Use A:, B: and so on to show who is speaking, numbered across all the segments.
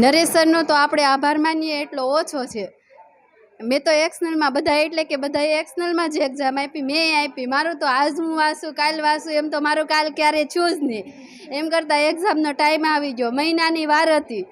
A: નરેશ સરનો તો આપણે આભાર માનીએ, એટલો ઓછો છે. મેં તો એક્સનલમાં બધા એટલે કે બધાએ એક્સનલમાં જ એક્ઝામ આપી, મેં આપી. મારું તો આજ હું વાંચું, કાલ વાંચું, એમ તો મારું કાલ ક્યારે છું જ નહીં. એમ કરતાં એક્ઝામનો ટાઈમ આવી ગયો, મહિનાની વાર હતી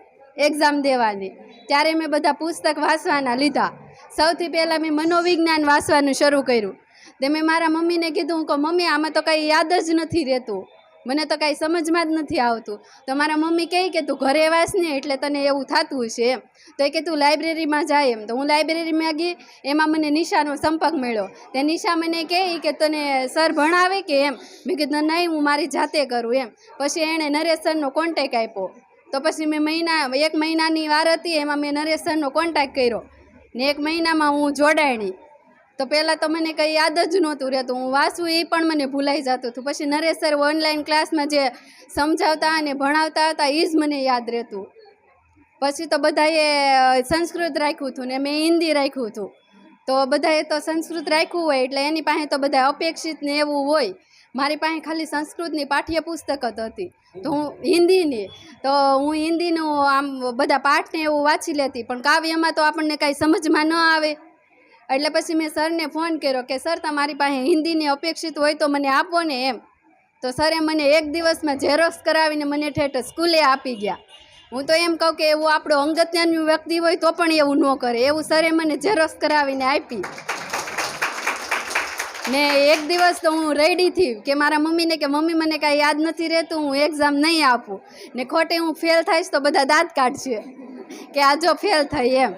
A: એક્ઝામ દેવાની. ત્યારે મેં બધા પુસ્તક વાંચવાના લીધા. સૌથી પહેલાં મેં મનોવિજ્ઞાન વાંચવાનું શરૂ કર્યું. તે મેં મારા મમ્મીને કીધું, હું કહું, મમ્મી, આમાં તો કંઈ યાદ જ નથી રહેતું. મને તો કાંઈ સમજમાં જ નથી આવતું. તો મારા મમ્મી કહે કે તું ઘરે વાસ ને એટલે તને એવું થતું હશે એમ. તો એ કે તું લાઇબ્રેરીમાં જાય એમ. તો હું લાઇબ્રેરીમાં ગઈ, એમાં મને નિશાનો સંપર્ક મળ્યો. તે નિશા મને કહે કે તને સર ભણાવે કે એમ? મેં કીધું, નહીં, હું મારી જાતે કરું એમ. પછી એણે નરેશ સરનો કોન્ટેક આપ્યો. તો પછી મેં મહિના, એક મહિનાની વાર હતી, એમાં મેં નરેશ સરનો કોન્ટેક કર્યો. ને એક મહિનામાં હું જોડાણી. તો પહેલાં તો મને કંઈ યાદ જ નહોતું રહેતું. હું વાંચું એ પણ મને ભૂલાઈ જતું હતું. પછી નરેશ સર ઓનલાઈન ક્લાસમાં જે સમજાવતા અને ભણાવતા હતા એ જ મને યાદ રહેતું. પછી તો બધાએ સંસ્કૃત રાખ્યું હતું ને મેં હિન્દી રાખ્યું હતું. તો બધાએ તો સંસ્કૃત રાખ્યું હોય એટલે એની પાસે તો બધા અપેક્ષિત ને એવું હોય. મારી પાસે ખાલી સંસ્કૃતની પાઠ્યપુસ્તક જ હતી. તો હું હિન્દીની. તો હું હિન્દીનું આમ બધા પાઠને એવું વાંચી લેતી. પણ કાવ્યમાં તો આપણને કાંઈ સમજમાં ન આવે. એટલે પછી મેં સરને ફોન કર્યો કે, સર, તમારી પાસે હિન્દીની અપેક્ષિત હોય તો મને આપો ને એમ. તો સરે મને એક દિવસમાં ઝેરોક્સ કરાવીને મને ઠેઠ સ્કૂલે આપી ગયા. હું તો એમ કહું કે, એવું આપણો અંગત્યાનું વ્યક્તિ હોય તો પણ એવું ન કરે. એવું સરે મને ઝેરોક્સ કરાવીને આપી. ને એક દિવસ તો હું રેડી થી કે મારા મમ્મીને કે, મમ્મી, મને કાંઈ યાદ નથી રહેતું, હું એક્ઝામ નહીં આપું. ને ખોટે હું ફેલ થઈશ તો બધા દાંત કાઢશે કે, આ જો ફેલ થઈ, એમ.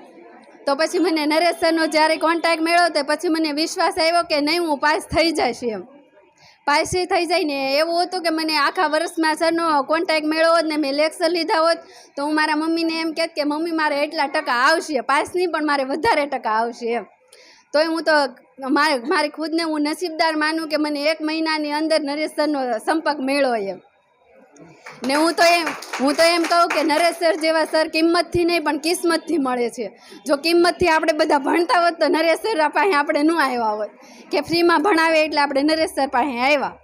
A: તો પછી મને નરેશ સરનો જ્યારે કોન્ટેક્ટ મળ્યો તો પછી મને વિશ્વાસ આવ્યો કે નહીં, હું પાસ થઈ જઈશ એમ. પાસ થઈ જાય ને એવું હતું કે મને આખા વર્ષમાં સરનો કોન્ટેક્ટ મળ્યો હોત ને મેં લેક્ચર લીધા હોત, તો હું મારા મમ્મીને એમ કહેત કે, મમ્મી, મારે એટલા ટકા આવશે, પાસ નહીં, પણ મારે વધારે ટકા આવશે એમ. તોય હું તો મારે, મારી ખુદને હું નસીબદાર માનું કે મને એક મહિનાની અંદર નરેશ સરનો સંપર્ક મળ્યો એમ. ને હું તો એમ, હું તો એમ કહું કે નરેશ સર જેવા સર કિંમતથી નહીં, પણ કિસ્મતથી મળે છે. જો કિંમતથી આપણે બધા ભણતા હોત તો નરેશ સર પાસે આપણે ન આવ્યા હોત. કે ફ્રીમાં ભણાવે એટલે આપણે નરેશ સર પાસે આવ્યા.